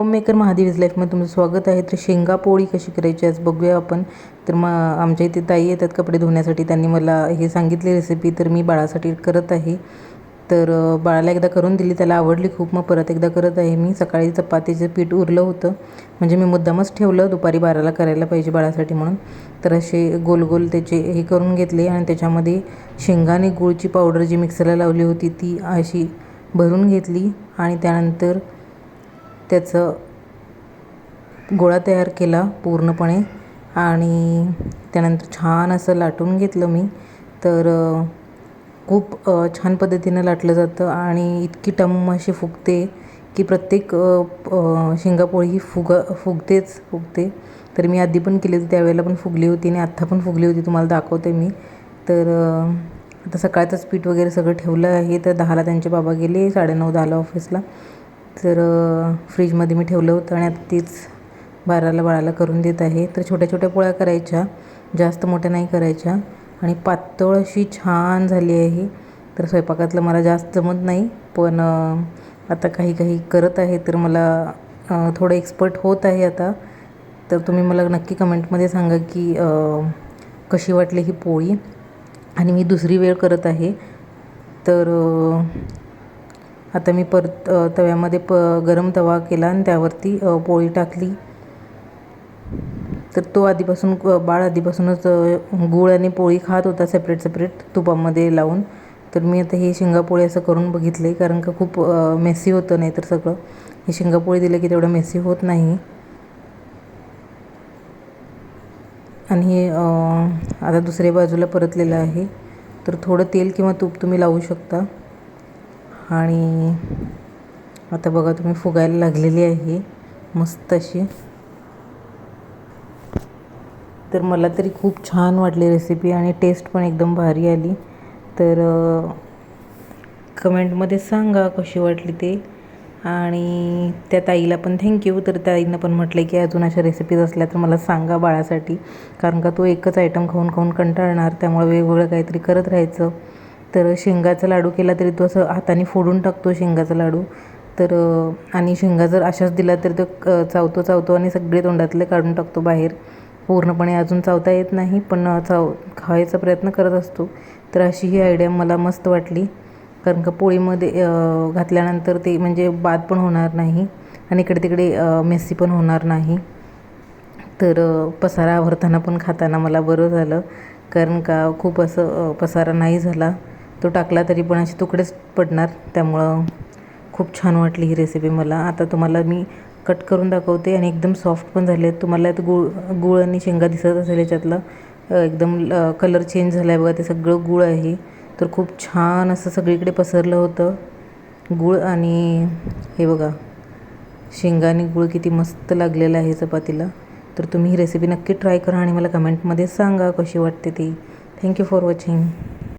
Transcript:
Homemaker महादेवीज लाईफमध्ये तुमचं स्वागत आहे. तर शेंगा पोळी कशी करायची आज बघूया आपण. तर मग आमच्या इथे ताई येतात कपडे धुण्यासाठी. त्यांनी मला हे सांगितली रेसिपी तर मी बाळासाठी करत आहे. तर बाळाला एकदा करून दिली. त्याला आवडली खूप. मग परत एकदा करत आहे मी. सकाळी चपातीचं पीठ उरलं होतं. म्हणजे मी मुद्दामच ठेवलं. दुपारी बाराला करायला पाहिजे बाळासाठी म्हणून. तर असे गोल गोल त्याचे हे करून घेतले. आणि त्याच्यामध्ये शेंगाने गुळची पावडर जी मिक्सरला लावली होती ती अशी भरून घेतली. आणि त्यानंतर त्याचं गोळा तयार केला पूर्णपणे आणि त्यानंतर छान असं लाटून घेतलं मी. तर खूप छान पद्धतीनं लाटलं जातं आणि इतकी टम अशी फुगते की प्रत्येक शेंगापोळी ही फुग फुगतेच फुगते. तर मी आधी पण केली होती त्यावेळेला पण फुगली होती आणि आत्ता पण फुगली होती तुम्हाला दाखवते मी. तर आता सकाळचंच पीठ वगैरे सगळं ठेवलं आहे तर दहाला त्यांचे बाबा गेले साडेनऊ दहाला ऑफिसला. तर फ्रीजमध्ये मी ठेवलं होतं आणि आता तीच बाराला बाळाला करून देत आहे. तर छोट्या छोट्या पोळ्या करायच्या जास्त मोठ्या नाही करायच्या. आणि पातळ अशी छान झाली आहे. तर स्वयंपाकातलं मला जास्त जमत नाही पण आता काही काही करत आहे तर मला थोडं एक्सपर्ट होत आहे आता. तर तुम्ही मला नक्की कमेंटमध्ये सांगा की कशी वाटली ही पोळी? आणि मी दुसरी वेळ करत आहे. तर आता मी परत तव्यामध्ये प गरम तवा केला आणि त्यावरती पोळी टाकली. तर तो आधीपासून बाळ आधीपासूनच गूळ आणि पोळी खात होता सेपरेट सेपरेट तुपामध्ये लावून. तर मी आता हे शेंगापोळी असं करून बघितले कारण का खूप मेसी होतं नाही तर सगळं. हे शेंगापोळी दिलं की तेवढं मेसी होत नाही. आणि हे आता दुसऱ्या बाजूला परतलेलं आहे. तर थोडं तेल किंवा तूप तुम्ही लावू शकता. आणि आता बघा तुम्ही फुगायला लागलेली आहे. मस्त अशी. तर मला तरी खूप छान वाटली रेसिपी आणि टेस्ट पण एकदम भारी आली. तर कमेंटमध्ये सांगा कशी वाटली ते. आणि त्या ताईला पण थँक्यू तर ताईनं पण म्हटलं की अजून अशा रेसिपीज असल्या तर मला सांगा बाळासाठी. कारण का तो एकच आयटम खाऊन खाऊन कंटाळणार. त्यामुळे वेगवेगळं काहीतरी करत राहायचं. तर शेंगाचा लाडू केला तरी तो असं हाताने फोडून टाकतो शेंगाचा लाडू. तर आणि शेंगा जर अशाच दिला तर तो क- चावतो चावतो आणि सगळे तोंडातले काढून टाकतो बाहेर. पूर्णपणे अजून चावता येत नाही पण चाव खायचा प्रयत्न करत असतो. तर अशी ही आयडिया मला मस्त वाटली. कारण का पोळीमध्ये घातल्यानंतर ते म्हणजे बाद पण होणार नाही आणि इकडे तिकडे मेस्सी पण होणार नाही. तर पसारा आवरताना पण खाताना मला बरं झालं. कारण का खूप असं पसारा नाही झाला. तो टाकला तरी पण असे तुकडेच पडणार त्यामुळं खूप छान वाटली ही रेसिपी मला. आता तुम्हाला मी कट करून दाखवते आणि एकदम सॉफ्ट पण झाले आहेत. तुम्हाला यात गुळ गुळ आणि शेंगा दिसत असेल याच्यातला. एकदम कलर चेंज झाला आहे बघा ते सगळं गुळ आहे. तर खूप छान असं सगळीकडे पसरलं होतं. गुळ आणि हे बघा शेंगा आणि गुळ किती मस्त लागलेलं आहे चपातीला. तर तुम्ही ही रेसिपी नक्की ट्राय करा आणि मला कमेंटमध्ये सांगा कशी वाटते ती. Thank you for watching